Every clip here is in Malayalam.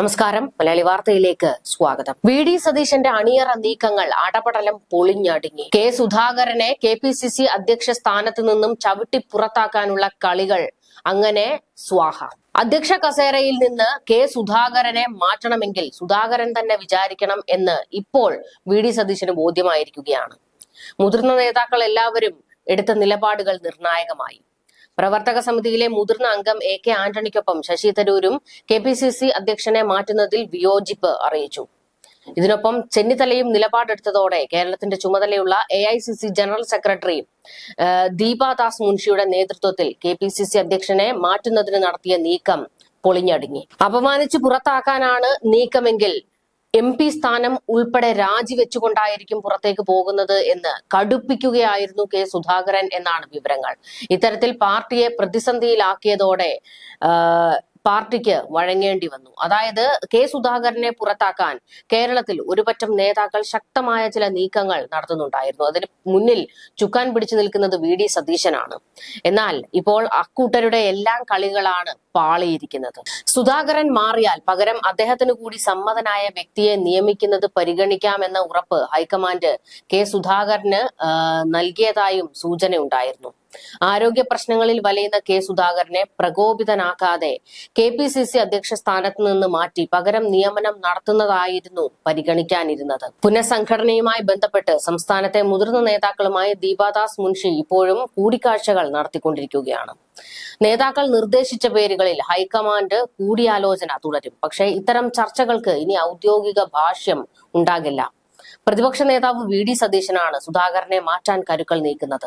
നമസ്കാരം. മലയാളി വാർത്തയിലേക്ക് സ്വാഗതം. വി ഡി സതീശന്റെ അണിയറ നീക്കങ്ങൾ അടപടലം പൊളിഞ്ഞടുങ്ങി. കെ സുധാകരനെ കെ പി സി സി അധ്യക്ഷ സ്ഥാനത്ത് നിന്നും ചവിട്ടി പുറത്താക്കാനുള്ള കളികൾ അങ്ങനെ സ്വാഹ. അധ്യക്ഷ കസേരയിൽ നിന്ന് കെ സുധാകരനെ മാറ്റണമെങ്കിൽ സുധാകരൻ തന്നെ വിചാരിക്കണം എന്ന് ഇപ്പോൾ വി ഡി സതീശന് ബോധ്യമായിരിക്കുകയാണ്. മുതിർന്ന നേതാക്കൾ എല്ലാവരും എടുത്ത നിലപാടുകൾ നിർണായകമായി. പ്രവർത്തക സമിതിയിലെ മുതിർന്ന അംഗം എ കെ ആന്റണിക്കൊപ്പം ശശി തരൂരും കെ പി സി സി അധ്യക്ഷനെ മാറ്റുന്നതിൽ വിയോജിപ്പ് അറിയിച്ചു. ഇതിനൊപ്പം ചെന്നിത്തലയും നിലപാടെടുത്തതോടെ കേരളത്തിന്റെ ചുമതലയുള്ള A I C C general secretary Deepadas മുൻഷിയുടെ നേതൃത്വത്തിൽ കെ പി സി സി അധ്യക്ഷനെ മാറ്റുന്നതിന് നടത്തിയ നീക്കം പൊളിഞ്ഞടുങ്ങി. അപമാനിച്ച് പുറത്താക്കാനാണ് നീക്കമെങ്കിൽ എം പി സ്ഥാനം ഉൾപ്പെടെ രാജിവെച്ചുകൊണ്ടായിരിക്കും പുറത്തേക്ക് പോകുന്നത് എന്ന് കടുപ്പിക്കുകയായിരുന്നു കെ സുധാകരൻ എന്നാണ് വിവരങ്ങൾ. ഇത്തരത്തിൽ പാർട്ടിയെ പ്രതിസന്ധിയിലാക്കിയതോടെ പാർട്ടിക്ക് വഴങ്ങേണ്ടി വന്നു. അതായത് കെ സുധാകരനെ പുറത്താക്കാൻ കേരളത്തിൽ ഒരുപറ്റം നേതാക്കൾ ശക്തമായ ചില നീക്കങ്ങൾ നടത്തുന്നുണ്ടായിരുന്നു. അതിന് മുന്നിൽ ചുക്കാൻ പിടിച്ചു നിൽക്കുന്നത് വി ഡി സതീശനാണ്. എന്നാൽ ഇപ്പോൾ അക്കൂട്ടരുടെ എല്ലാം കളികളാണ് പാളിയിരിക്കുന്നത്. സുധാകരൻ മാറിയാൽ പകരം അദ്ദേഹത്തിന് കൂടി സമ്മതനായ വ്യക്തിയെ നിയമിക്കുന്നത് പരിഗണിക്കാമെന്ന ഉറപ്പ് ഹൈക്കമാൻഡ് കെ സുധാകരന് നൽകിയതായും സൂചനയുണ്ടായിരുന്നു. ആരോഗ്യ പ്രശ്നങ്ങളിൽ വലയുന്ന കെ സുധാകരനെ പ്രകോപിതനാക്കാതെ കെ പി സി സി അധ്യക്ഷ സ്ഥാനത്ത് നിന്ന് മാറ്റി പകരം നിയമനം നടത്തുന്നതായിരുന്നു പരിഗണിക്കാനിരുന്നത്. പുനഃസംഘടനയുമായി ബന്ധപ്പെട്ട് സംസ്ഥാനത്തെ മുതിർന്ന നേതാക്കളുമായി ദീപാദാസ് മുൻഷി ഇപ്പോഴും കൂടിക്കാഴ്ചകൾ നടത്തിക്കൊണ്ടിരിക്കുകയാണ്. നേതാക്കൾ നിർദ്ദേശിച്ച പേരുകളിൽ ഹൈക്കമാൻഡ് കൂടിയാലോചന തുടരും. പക്ഷേ ഇത്തരം ചർച്ചകൾക്ക് ഇനി ഔദ്യോഗിക ഭാഷ്യം ഉണ്ടാകില്ല. പ്രതിപക്ഷ നേതാവ് വി ഡി സതീശനാണ് സുധാകരനെ മാറ്റാൻ കരുക്കൾ നീക്കുന്നത്.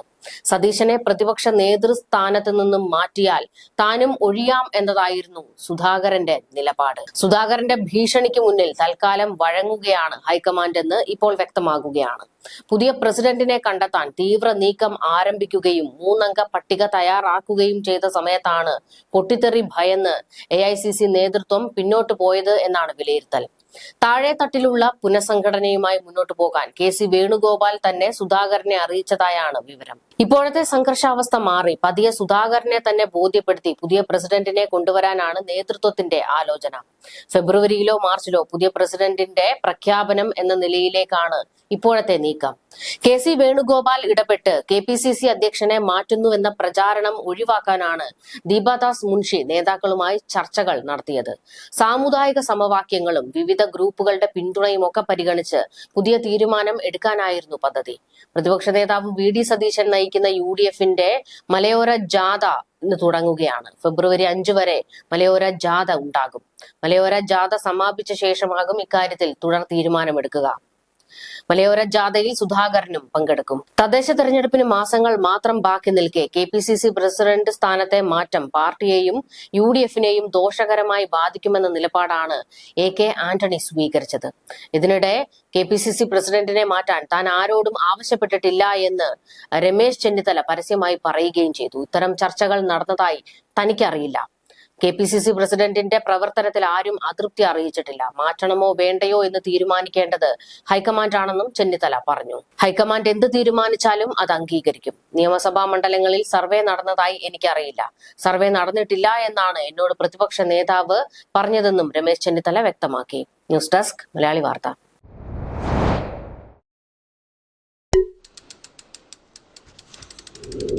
സതീശനെ പ്രതിപക്ഷ നേതൃസ്ഥാനത്ത് നിന്നും മാറ്റിയാൽ താനും ഒഴിയാം എന്നതായിരുന്നു സുധാകരന്റെ നിലപാട്. സുധാകരന്റെ ഭീഷണിക്ക് മുന്നിൽ തൽക്കാലം വഴങ്ങുകയാണ് ഹൈക്കമാൻഡ് എന്ന് ഇപ്പോൾ വ്യക്തമാകുകയാണ്. പുതിയ പ്രസിഡന്റിനെ കണ്ടെത്താൻ തീവ്ര നീക്കം ആരംഭിക്കുകയും മൂന്നംഗ പട്ടിക തയ്യാറാക്കുകയും ചെയ്ത സമയത്താണ് പൊട്ടിത്തെറി ഭയന്ന് എ നേതൃത്വം പിന്നോട്ട് പോയത് എന്നാണ് വിലയിരുത്തൽ. താഴെ തട്ടിലുള്ള പുനഃസംഘടനയുമായി മുന്നോട്ട് പോകാൻ കെ സി വേണുഗോപാൽ തന്നെ സുധാകരനെ അറിയിച്ചതായാണ് വിവരം. ഇപ്പോഴത്തെ സംഘർഷാവസ്ഥ മാറി. പതിയെ സുധാകരനെ തന്നെ ബോധ്യപ്പെടുത്തി പുതിയ പ്രസിഡന്റിനെ കൊണ്ടുവരാനാണ് നേതൃത്വത്തിന്റെ ആലോചന. ഫെബ്രുവരിയിലോ മാർച്ചിലോ പുതിയ പ്രസിഡന്റിന്റെ പ്രഖ്യാപനം എന്ന നിലയിലേക്കാണ് ഇപ്പോഴത്തെ നീക്കം. കെ സി വേണുഗോപാൽ ഇടപെട്ട് കെ പി സി സി അധ്യക്ഷനെ മാറ്റുന്നുവെന്ന പ്രചാരണം ഒഴിവാക്കാനാണ് ദീപാദാസ് മുൻഷി നേതാക്കളുമായി ചർച്ചകൾ നടത്തിയത്. സാമുദായിക സമവാക്യങ്ങളും വിവിധ ഗ്രൂപ്പുകളുടെ പിന്തുണയും ഒക്കെ പരിഗണിച്ച് പുതിയ തീരുമാനം എടുക്കാനായിരുന്നു പദ്ധതി. പ്രതിപക്ഷ നേതാവ് വി ഡി സതീശൻ നയിക്കുന്ന യു ഡി എഫിന്റെ മലയോര ജാഥ ഇന്ന് തുടങ്ങുകയാണ്. ഫെബ്രുവരി അഞ്ച് വരെ മലയോര ജാഥ ഉണ്ടാകും. മലയോര ജാഥ സമാപിച്ച ശേഷമാകും ഇക്കാര്യത്തിൽ തുടർ തീരുമാനമെടുക്കുക. മലയോര ജാഥയിൽ സുധാകരനും പങ്കെടുക്കും. തദ്ദേശ തെരഞ്ഞെടുപ്പിന് മാസങ്ങൾ മാത്രം ബാക്കി നിൽക്കെ K P C C president സ്ഥാനത്തെ മാറ്റം പാർട്ടിയെയും യു ഡി എഫിനെയും ദോഷകരമായി ബാധിക്കുമെന്ന നിലപാടാണ് എ കെ ആന്റണി സ്വീകരിച്ചത്. ഇതിനിടെ കെ പി സി സി പ്രസിഡന്റിനെ മാറ്റാൻ താൻ ആരോടും ആവശ്യപ്പെട്ടിട്ടില്ല എന്ന് രമേശ് ചെന്നിത്തല പരസ്യമായി പറയുകയും ചെയ്തു. ഇത്തരം ചർച്ചകൾ നടന്നതായി തനിക്കറിയില്ല. കെ പി സി സി പ്രസിഡന്റിന്റെ പ്രവർത്തനത്തിൽ ആരും അതൃപ്തി അറിയിച്ചിട്ടില്ല. മാറ്റണമോ വേണ്ടയോ എന്ന് തീരുമാനിക്കേണ്ടത് ഹൈക്കമാൻഡാണെന്നും ചെന്നിത്തല പറഞ്ഞു. ഹൈക്കമാൻഡ് എന്ത് തീരുമാനിച്ചാലും അത് അംഗീകരിക്കും. നിയമസഭാ മണ്ഡലങ്ങളിൽ സർവേ നടന്നതായി എനിക്കറിയില്ല. സർവേ നടന്നിട്ടില്ല എന്നാണ് എന്നോട് പ്രതിപക്ഷ നേതാവ് പറഞ്ഞതെന്നും രമേശ് ചെന്നിത്തല വ്യക്തമാക്കി. ന്യൂസ് ഡെസ്ക് മലയാളി വാർത്ത. you